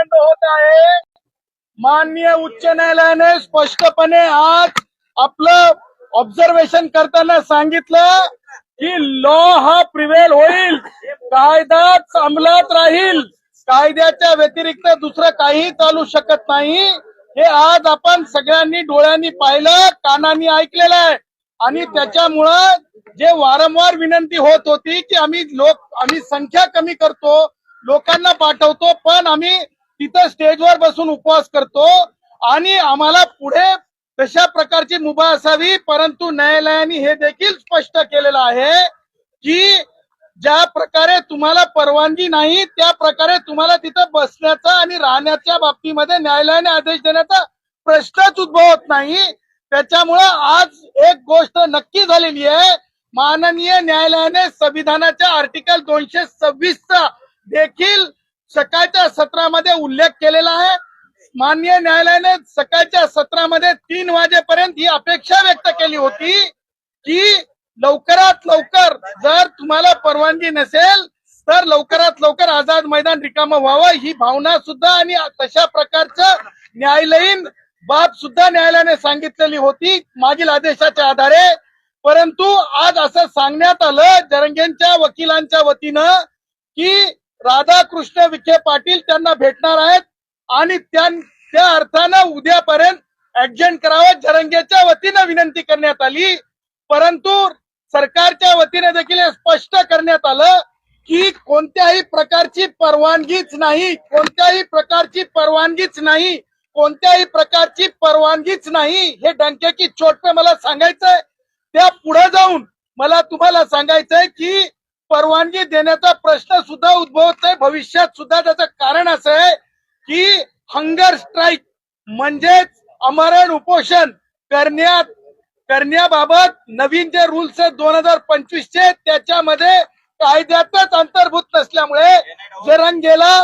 आतापर्यंत होत आहे. माननीय उच्च न्यायालयाने स्पष्टपणे आज आपलं ऑब्झर्वेशन करताना सांगितलं की लॉ हा प्रिव्हेल होईल. कायदाच अंमलात राहील. कायद्याच्या व्यतिरिक्त दुसरं काही चालू शकत नाही. हे आज आपण सगळ्यांनी डोळ्यांनी पाहिलं कानांनी ऐकलेलं आहे. आणि त्याच्यामुळं जे वारंवार विनंती होत होती की आम्ही लोक आम्ही संख्या कमी करतो लोकांना पाठवतो पण आम्ही तिथं स्टेजवर बसून उपवास करतो आणि आम्हाला पुढे तशा प्रकारची मुभा असावी परंतु न्यायालयाने हे देखील स्पष्ट केलेलं आहे की ज्या प्रकारे तुम्हाला परवानगी नाही त्या प्रकारे तुम्हाला तिथं बसण्याचा आणि राहण्याच्या बाबतीमध्ये न्यायालयाने आदेश देण्याचा प्रश्नच उद्भवत नाही. त्याच्यामुळं आज एक गोष्ट नक्की झालेली आहे. माननीय न्यायालयाने संविधानाच्या आर्टिकल दोनशे सव्वीसचा देखील सकाळच्या सत्रामध्ये उल्लेख केलेला आहे. माननीय न्यायालयाने सकाळच्या सत्रामध्ये तीन वाजेपर्यंत ही अपेक्षा व्यक्त केली होती की लवकरात लवकर जर तुम्हाला परवानगी नसेल तर लवकरात लवकर आझाद मैदान रिकामं व्हावं ही भावना सुद्धा आणि तशा प्रकारचं न्यायालयीन बाब सुद्धा न्यायालयाने सांगितलेली होती मागील आदेशाच्या आधारे. परंतु आज असं सांगण्यात आलं जरंगेंच्या वकिलांच्या वतीनं की राधाकृष्ण विखे पाटील त्यांना भेटणार आहेत आणि त्या अर्थानं उद्यापर्यंत ऍडजंट करावं. जरंगेच्या वतीनं विनंती करण्यात आली. परंतु सरकारच्या वतीने देखील स्पष्ट करण्यात आलं की कोणत्याही प्रकारची परवानगीच नाही. कोणत्याही प्रकारची परवानगीच नाही. कोणत्याही प्रकारची परवानगीच नाही. हे डंक्याची चोट पे मला सांगायचंय. त्या पुढे जाऊन मला तुम्हाला सांगायचंय की परवानगी देण्याचा प्रश्न सुद्धा उद्भवत नाही. भविष्यात सुद्धा त्याचं कारण असं आहे की हंगर स्ट्राईक म्हणजेच अमरण उपोषण करण्यात करण्याबाबत नवीन जे रूल्स आहेत दोन हजार पंचवीसचे त्याच्यामध्ये कायद्यातच अंतर्भूत नसल्यामुळे जरंगेला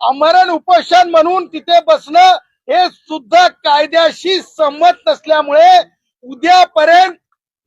अमरण उपोषण म्हणून तिथे बसणं हे सुद्धा कायद्याशी संमत नसल्यामुळे उद्यापर्यंत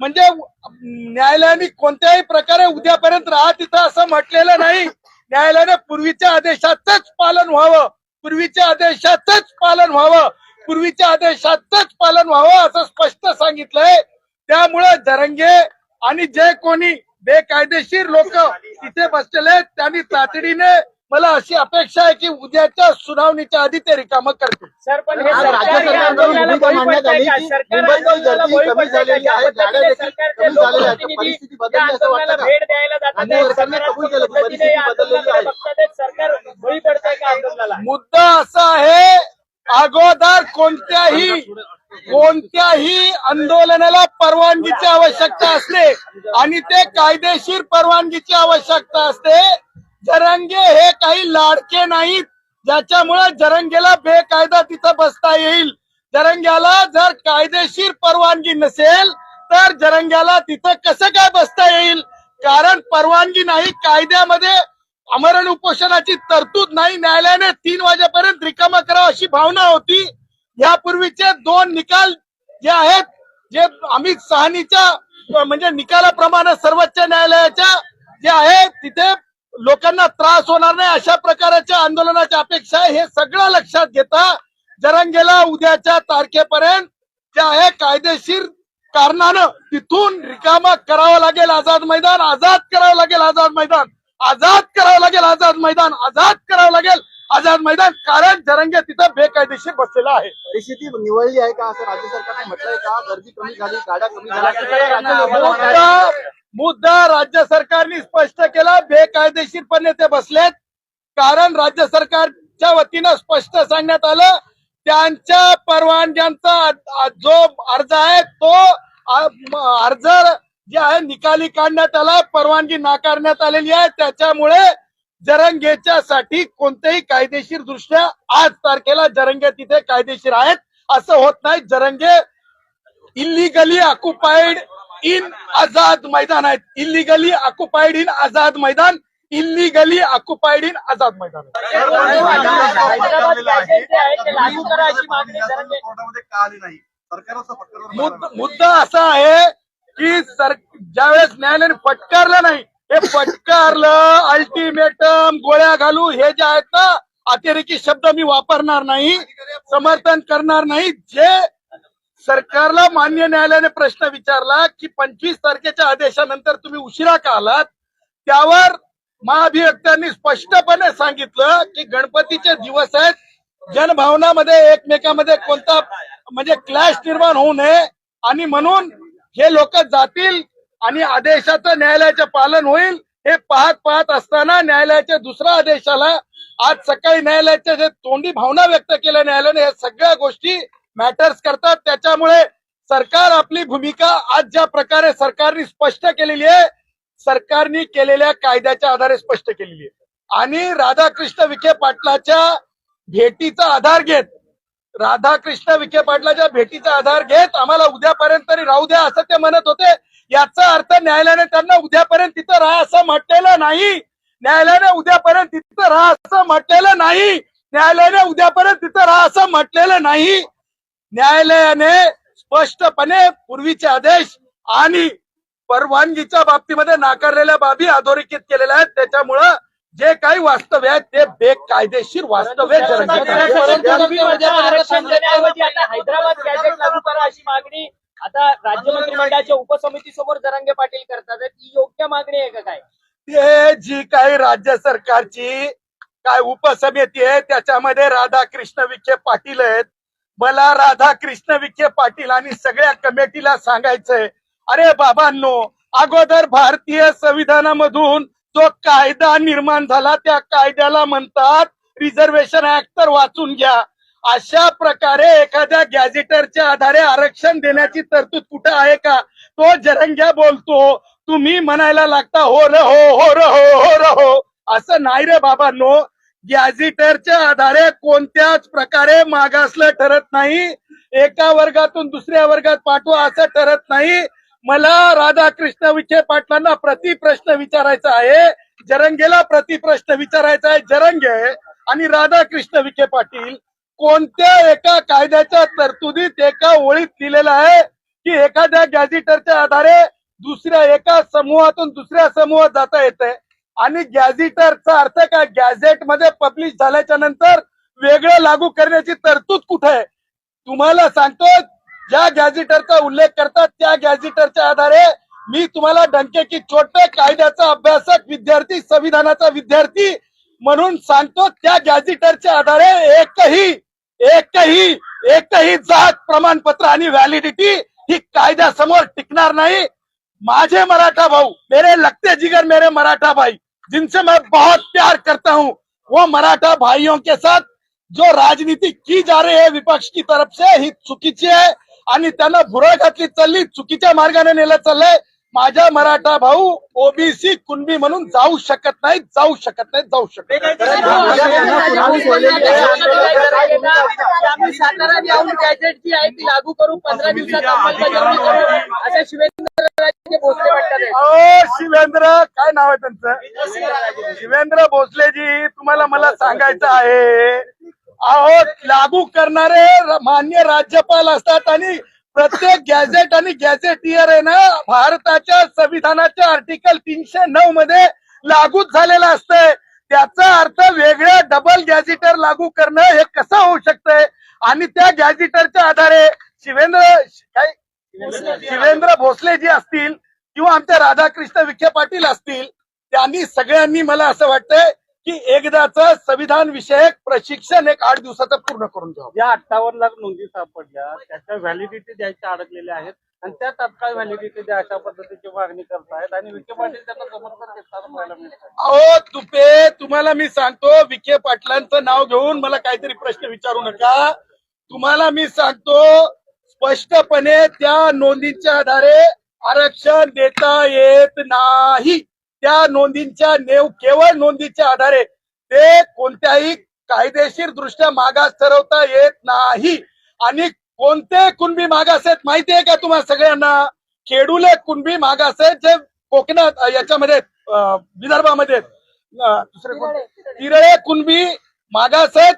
म्हणजे न्यायालयाने कोणत्याही प्रकारे उद्यापर्यंत राहा तिथं असं म्हटलेलं नाही. न्यायालयाने पूर्वीच्या आदेशाचंच पालन व्हावं. पूर्वीच्या आदेशाचंच पालन व्हावं. पूर्वीच्या आदेशाचंच पालन व्हावं असं स्पष्ट सांगितलंय. त्यामुळे जरंगे आणि जे कोणी बेकायदेशीर लोक तिथे बसलेले आहेत, त्यांनी तातडीने मला अशी अपेक्षा आहे की उद्याच्या सुनावणीच्या आधी ते रिकामं करतील सर पण हे आज सरकार राज्य या आंदोलनाला बळी पडतंय का? सरकार मुंबईत आंदोलनाला गर्दी बळी कमी पडतंय झालेली का? आहे, ज्या गाड्या पद्धतीने देखील सरकारचे कमी झालेल्या आहेत. लोकप्रतिनिधी परिस्थिती या बदलली असं आंदोलनाला वाटतं का? भेट द्यायला जातात आणि आहेत, सरकारने कबूल केलं की सकारात्मक पद्धतीने या परिस्थिती बदललेली आंदोलनाकडे आहे. बघतात आहेत. सरकार बळी पडतंय का आंदोलनाला मुद्दा असा आहे अगोदर कोणत्याही कोणत्याही आंदोलनाला परवानगीची आवश्यकता असते आणि ते कायदेशीर परवानगीची आवश्यकता असते जरंगे हे काही लाडके नाहीत. ज्याच्यामुळे जरंगेला बेकायदा तिथं बसता येईल. जरंग्याला जर कायदेशीर परवानगी नसेल तर जरंग्याला तिथं कसं काय बसता येईल? कारण परवानगी नाही कायद्यामध्ये अमरण उपोषणाची तरतूद नाही. न्यायालयाने तीन वाजेपर्यंत रिकामा कराव अशी भावना होती. यापूर्वीचे दोन निकाल जे आहेत जे अमित सहानीच्या म्हणजे निकालाप्रमाणे सर्वोच्च न्यायालयाच्या जे आहे तिथे लोकांना त्रास होणार नाही अशा प्रकारच्या आंदोलनाची अपेक्षा आहे. हे सगळं लक्षात घेता जरंगेला उद्याच्या तारखेपर्यंत जे आहे कायदेशीर कारणानं तिथून रिकामा करावं लागेल आझाद मैदान आझाद करावं लागेल आझाद मैदान आझाद करावं लागेल आझाद मैदान आझाद करावं लागेल आझाद मैदान कारण जरंगे तिथं बेकायदेशीर बसलेला आहे. परिस्थिती निवळली आहे का? असं राज्य सरकारने म्हटलंय का? गर्दी कमी झाली गाड्या कमी झाल्या. मुद्दा राज्य सरकारने स्पष्ट केला बेकायदेशीरपणे ते बसलेत. कारण राज्य सरकारच्या वतीनं स्पष्ट सांगण्यात आलं त्यांच्या परवानग्यांचा जो अर्ज आहे तो अर्ज जे आहे निकाली काढण्यात आला परवानगी नाकारण्यात आलेली आहे. त्याच्यामुळे जरंगेच्या साठी कोणत्याही कायदेशीर दृष्ट्या आज तारखेला जरंगे तिथे कायदेशीर आहेत. असं होत नाही. Jarange illegally occupied in Azad Maidan आहेत. इलिगली ऑक्युपाईड इन आझाद मैदान. इलिगली ऑक्युपाईड इन आझाद मैदान मुद्दा असा आहे की सर ज्यावेळेस न्यायालयाने फटकारलं नाही हे फटकारलं अल्टिमेटम गोळ्या घालू हे जे आहेत ना अतिरेकी शब्द मी वापरणार नाही समर्थन करणार नाही. जे सरकारला मान्य न्यायालयाने प्रश्न विचारला की पंचवीस तारखेच्या आदेशानंतर तुम्ही उशिरा का आलात? त्यावर महाअभिव्यक्त्यांनी स्पष्टपणे सांगितलं की गणपतीचे दिवस आहेत. जनभावनामध्ये एकमेकामध्ये कोणता म्हणजे क्लॅश निर्माण होऊ नये. आणि म्हणून हे लोक जातील आणि आदेशाचं न्यायालयाचं पालन होईल हे पाहत पाहत असताना न्यायालयाच्या दुसऱ्या आदेशाला आज सकाळी न्यायालयाच्या जे तोंडी भावना व्यक्त केल्या न्यायालयाने या सगळ्या गोष्टी मॅटर्स करतात. त्याच्यामुळे सरकार आपली भूमिका आज ज्या प्रकारे सरकारने स्पष्ट केलेली आहे सरकारने केलेल्या कायद्याच्या आधारे स्पष्ट केलेली आहे. आणि राधाकृष्ण विखे पाटलाच्या भेटीचा आधार घेत राधाकृष्ण विखे पाटलाच्या भेटीचा आधार घेत आम्हाला उद्यापर्यंत तरी राहू द्या असं ते म्हणत होते. याचा अर्थ न्यायालयाने त्यांना उद्यापर्यंत तिथं राहा असं म्हटलेलं नाही. न्यायालयाने उद्यापर्यंत तिथं राहा असं म्हटलेलं नाही. न्यायालयाने उद्यापर्यंत तिथं राहा असं म्हटलेलं नाही. न्यायालयाने स्पष्टपणे पूर्वीचे आदेश आणि परवानगीच्या बाबतीमध्ये नाकारलेल्या बाबी अधोरेखित केलेल्या आहेत. त्याच्यामुळं जे काही वास्तव आहे ते बेकायदेशीर वास्तव आहे जरंगे परंतु आरक्षण देण्याऐवजी आता हैदराबाद गॅजेट लागू करा अशी मागणी आता राज्य मंत्रिमंडळाच्या उपसमितीसमोर जरांगे पाटील करतात. ती योग्य मागणी आहे का काय? ते जी काही राज्य सरकारची काय उपसमिती आहे त्याच्यामध्ये राधाकृष्ण विखे पाटील आहेत. मला राधाकृष्ण विखे पाटील आणि सगळ्या कमिटीला सांगायचंय. अरे बाबांनो अगोदर भारतीय संविधानामधून जो कायदा निर्माण झाला त्या कायद्याला म्हणतात रिझर्वेशन ऍक्ट तर वाचून घ्या. अशा प्रकारे एखाद्या गॅझेटरच्या आधारे आरक्षण देण्याची तरतूद कुठं आहे का? तो जरंग्या बोलतो तुम्ही म्हणायला लागता हो र हो हो र हो हो र हो. असं नाही रे बाबांनो. गॅझिटरच्या आधारे कोणत्याच प्रकारे मागासलं ठरत नाही. एका वर्गातून दुसऱ्या वर्गात पाठवा असं ठरत नाही. मला राधाकृष्ण विखे पाटलांना प्रतिप्रश्न विचारायचा आहे. जरंगेला प्रतिप्रश्न विचारायचा आहे जरंगे आणि राधाकृष्ण विखे पाटील. कोणत्या एका कायद्याच्या तरतुदीत एका ओळीत लिहिलेलं आहे की एखाद्या गॅझिटरच्या आधारे दुसऱ्या एका समूहातून दुसऱ्या समूहात जाता येते आणि गॅझेटरचा अर्थ काय? गॅझेटमध्ये पब्लिश झाल्याच्यानंतर वेगळं लागू करण्याची तरतूद कुठे आहे? तुम्हाला सांगतो ज्या गॅझेटरचा उल्लेख करतात त्या गॅझेटरच्या आधारे मी तुम्हाला डंके की छोटे कायद्याचा अभ्यासक विद्यार्थी संविधानाचा विद्यार्थी म्हणून सांगतो त्या गॅझेटरच्या आधारे एकही एकही एकही जात प्रमाणपत्र आणि व्हॅलिडिटी ही कायद्यासमोर टिकणार नाही. माझे मराठा भाऊ मेरे लगते जिगर मेरे मराठा भाई. जिनसे मैं बहुत प्यार करता हूँ वो मराठा भाइयों के साथ जो राजनीति की जा रही है विपक्ष की तरफ से ही चुकीची आहे आणि त्यांना भुरळ घातली चालली चुकीच्या मार्गाने नेलं चाललंय माझा मराठा भाऊ ओबीसी कुणबी म्हणून जाऊ शकत नाही जाऊ शकत नाही जाऊ शकत आम्ही सातारा जाऊन गॅजेट जी आहे ती लागू करू पंधरा दिवसात अंमलबजावणी करू. असं शिवेंद्र भोसले शिवेंद्र काय नाव आहे त्यांचं? शिवेंद्र भोसलेजी तुम्हाला मला सांगायचं आहे अहो लागू करणारे मान्य राज्यपाल असतात आणि प्रत्येक गॅझेट आणि गॅझेटियर आहे ना भारताच्या संविधानाच्या आर्टिकल तीनशे नऊ मध्ये लागूच झालेलं असतंय. त्याचा अर्थ वेगळ्या डबल गॅझेटर लागू करणं हे कसं होऊ शकतंय? आणि त्या गॅझेटरच्या आधारे शिवेंद्र काय? शिवेंद्र भोसले जी असतील किंवा आमच्या राधाकृष्ण विखे पाटील असतील त्यांनी सगळ्यांनी मला असं वाटतंय की एकदाच संविधान विषयक प्रशिक्षण एक आठ दिवसाचं पूर्ण करून घ्यावं ज्या अठ्ठावन्न लाख नोंदी सापडल्या. त्याच्या व्हॅलिडिटी द्यायच्या अडकलेल्या आहेत. आणि त्या तात्काळ व्हॅलिडिटी द्या अशा पद्धतीची मागणी करतायत. आणि विखे पाटील त्यांना समर्थन देताना पाहायला मिळतं अहो तुपे तुम्हाला मी सांगतो विखे पाटलांचं नाव घेऊन मला काहीतरी प्रश्न विचारू नका. तुम्हाला मी सांगतो स्पष्टपणे त्या नोंदींच्या आधारे आरक्षण देता येत नाही. त्या नोंदींच्या नेव केवळ नोंदीच्या आधारे ते कोणत्याही कायदेशीर दृष्ट्या मागास ठरवता येत नाही. आणि कोणते कुणबी मागास आहेत माहिती आहे का तुम्हाला सगळ्यांना? खेडूले कुणबी मागास आहेत जे कोकणात याच्यामध्ये विदर्भामध्ये दुसरे? तिरळे कुणबी मागास आहेत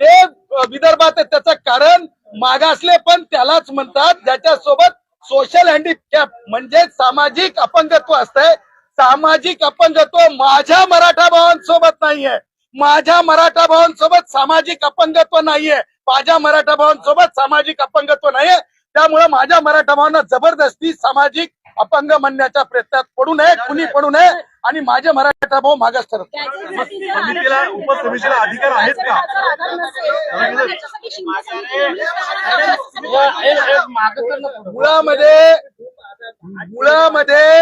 ते विदर्भात आहेत. त्याचं कारण मागासले पण त्यालाच म्हणतात. ज्याच्यासोबत सोशल हँडिकॅप म्हणजे सामाजिक अपंगत्व असतंय सामाजिक अपंगत्व माझ्या मराठा भावांसोबत नाहीये. माझ्या मराठा भावांसोबत सामाजिक अपंगत्व नाहीये. माझ्या मराठा भावांसोबत सामाजिक अपंगत्व नाहीये. त्यामुळे माझ्या मराठा भावांना जबरदस्ती सामाजिक अपंग म्हणण्याच्या प्रयत्नात पडू नये कुणी पडू नये आणि माझे मराठा भाऊ मागास ठरत समितीला उपसमितीला अधिकार आहेत का? मुळामध्ये मुळामध्ये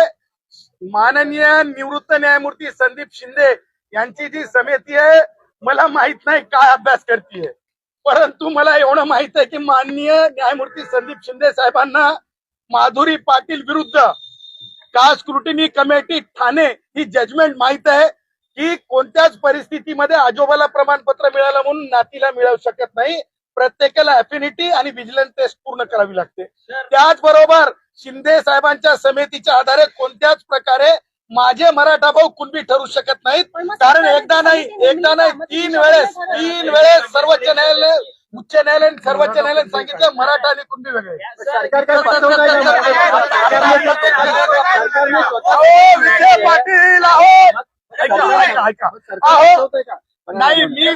माननीय निवृत्त न्यायमूर्ती संदीप शिंदे यांची जी समिती आहे मला माहीत नाही काय अभ्यास करतीये. परंतु मला एवढं माहीत आहे की माननीय न्यायमूर्ती संदीप शिंदे साहेबांना माधुरी पाटील विरुद्ध का स्क्रुटिनी कमिटी ठाणे ही जजमेंट माहीत आहे की कोणत्याच परिस्थितीमध्ये आजोबाला प्रमाणपत्र मिळालं म्हणून नातीला मिळवू शकत नाही. प्रत्येकाला अफिनिटी आणि विजिलन्स टेस्ट पूर्ण करावी लागते. त्याचबरोबर शिंदे साहेबांच्या समितीच्या आधारे कोणत्याच प्रकारे माझे मराठा भाऊ कुणबी ठरू शकत नाहीत. कारण एकदा नाही एकदा नाही तीन वेळेस तीन वेळेस सर्वोच्च न्यायालय उच्च न्यायालय आणि सर्वोच्च न्यायालयाने सांगितलं मराठा आणि कुणबी वेगळे. आहे विजय पाटील अहो नाही मी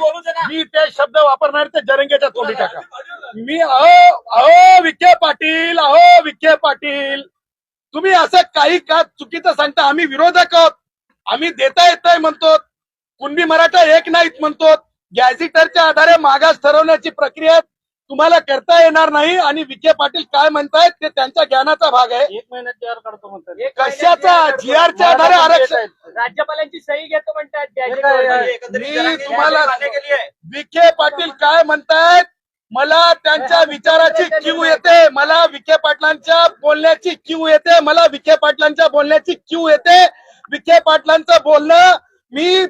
मी ते शब्द वापरणार ते जरंगेच्या तोंडी टाका. मी अहो अहो विखे पाटील अहो विखे पाटील. तुम्ही असं काही का चुकीचं सांगता? आम्ही विरोधक आहोत. आम्ही देता येतोय म्हणतो. कुणबी मराठा एक नाहीत म्हणतो. गॅझिटरच्या आधारे मागास ठरवण्याची प्रक्रिया तुम्हाला करता येणार नाही आणि विखे पाटील काय म्हणतायत ते त्यांच्या ज्ञानाचा भाग आहे. एक महिन्यात तयार करतो म्हणतात. कशाचा? जीआरच्या आधारे आरक्षण राज्यपालांची सही घेतो म्हणतात? मी तुम्हाला विखे पाटील काय म्हणतायत? मला त्यांच्या विचाराची क्यू येते. मला विखे पाटलांच्या बोलण्याची क्यू येते. मला विखे पाटलांच्या बोलण्याची क्यू येते. विखे पाटलांचं बोलणं मी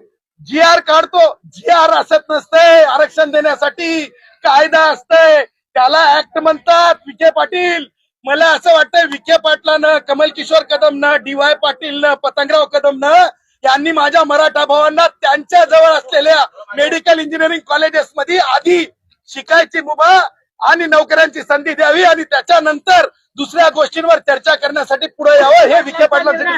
जी आर काढतो. जी आर असत नसते आरक्षण देण्यासाठी. कायदा असतंय. त्याला ऍक्ट म्हणतात विखे पाटील. मला असं वाटतंय विखे पाटलानं कमल किशोर कदमनं डी वाय पाटीलनं पतंगराव कदमनं यांनी माझ्या मराठा भावांना त्यांच्या जवळ असलेल्या मेडिकल इंजिनिअरिंग कॉलेजेस मध्ये आधी शिकायची मुभा आणि नोकऱ्यांची संधी द्यावी आणि त्याच्यानंतर दुसऱ्या गोष्टींवर चर्चा करण्यासाठी पुढे यावं हे विखे पाटलांसाठी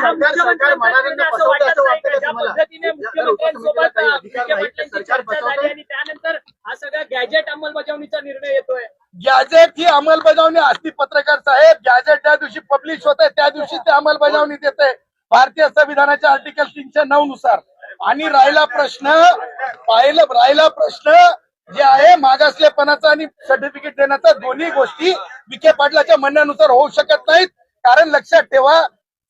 हा सगळा गॅजेट अंमलबजावणीचा निर्णय येतोय. गॅजेट ही अंमलबजावणी असती पत्रकार साहेब. गॅजेट ज्या दिवशी पब्लिश होते त्या दिवशी ते अंमलबजावणी देते भारतीय संविधानाच्या आर्टिकल तीनशे नऊ नुसार. आणि राहिला प्रश्न पाहिलं राहिला प्रश्न जे आहे मागासलेपणाचा आणि सर्टिफिकेट देण्याचा दोन्ही गोष्टी विखे पाटलाच्या म्हणण्यानुसार होऊ शकत नाहीत. कारण लक्षात ठेवा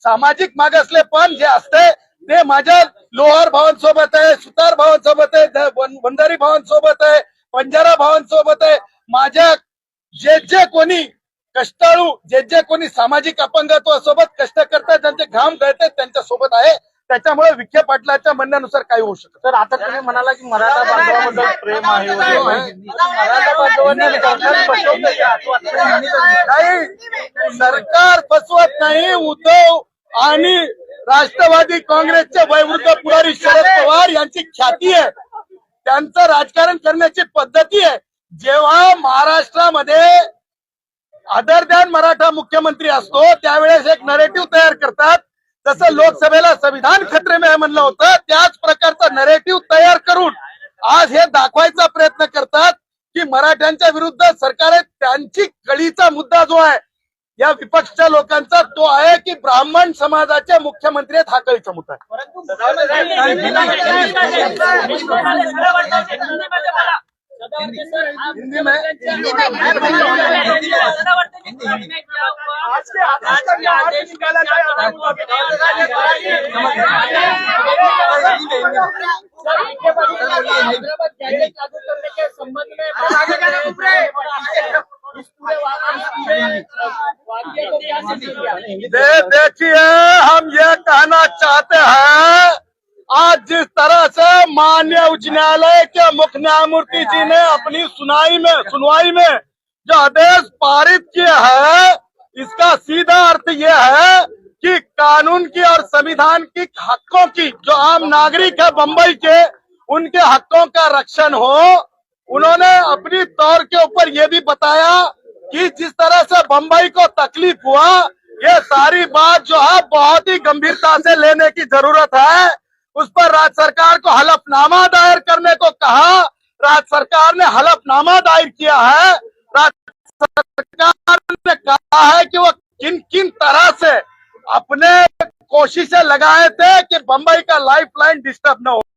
सामाजिक मागासलेपण जे असते ते माझ्या लोहार भावांसोबत आहे सुतार भावांसोबत आहे वंजारी भावांसोबत आहे बंजारा भावांसोबत आहे. माझ्या जे जे कोणी कष्टाळू जे जे कोणी सामाजिक अपंगत्वासोबत कष्ट करतात ज्यांचे घाम गळतात त्यांच्यासोबत आहे. त्याच्यामुळे विखे पाटलाच्या म्हणण्यानुसार काही होऊ शकत तर आता तुम्ही म्हणाला की मराठा बांधवाबद्दल प्रेम आहे. मराठा बांधवांना सरकार फसवत नाही उद्धव आणि राष्ट्रवादी काँग्रेसचे वैवृद्ध पुढारी शरद पवार यांची ख्याती आहे. त्यांचं राजकारण करण्याची पद्धती आहे. जेव्हा महाराष्ट्रामध्ये अदर दॅन मराठा मुख्यमंत्री असतो त्यावेळेस एक नरेटिव्ह तयार करतात. जसं लोकसभेला संविधान खत्रे में म्हणलं होतं त्याच प्रकारचा नरेटिव्ह तयार करून आज हे दाखवायचा प्रयत्न करतात की मराठ्यांच्या विरुद्ध सरकार आहे त्यांची कळीचा मुद्दा जो आहे या विपक्षच्या लोकांचा तो आहे की ब्राह्मण समाजाचे मुख्यमंत्री आहेत हा कळीचा मुद्दा आहे. हिंदी में। दे, देखिए हम ये कहना चाहते हैं आज जिस तरह से माननीय उच्च न्यायालय के मुख्य न्यायमूर्ति जी ने अपनी सुनाई में सुनवाई में जो आदेश पारित किया है इसका सीधा अर्थ ये है कि कानून की और संविधान की हकों की जो आम नागरिक है बंबई के उनके हकों का रक्षण हो। उन्होंने अपनी तौर के ऊपर ये भी बताया कि जिस तरह से बंबई को तकलीफ़ हुआ, ये सारी बात जो है बहुत ही गंभीरता से लेने की ज़रूरत है। उस पर राज्य सरकार को हलफनामा दायर करने को कहा। राज्य सरकार ने हलफनामा दायर किया है। राज्य सरकार ने कहा है कि वो किन किन तरह से अपने कोशिशें लगाए थे कि बंबई का लाइफ लाइन डिस्टर्ब न हो।